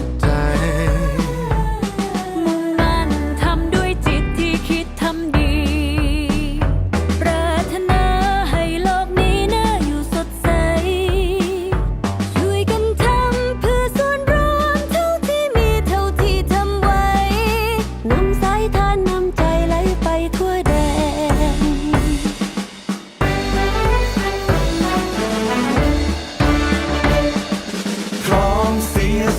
ข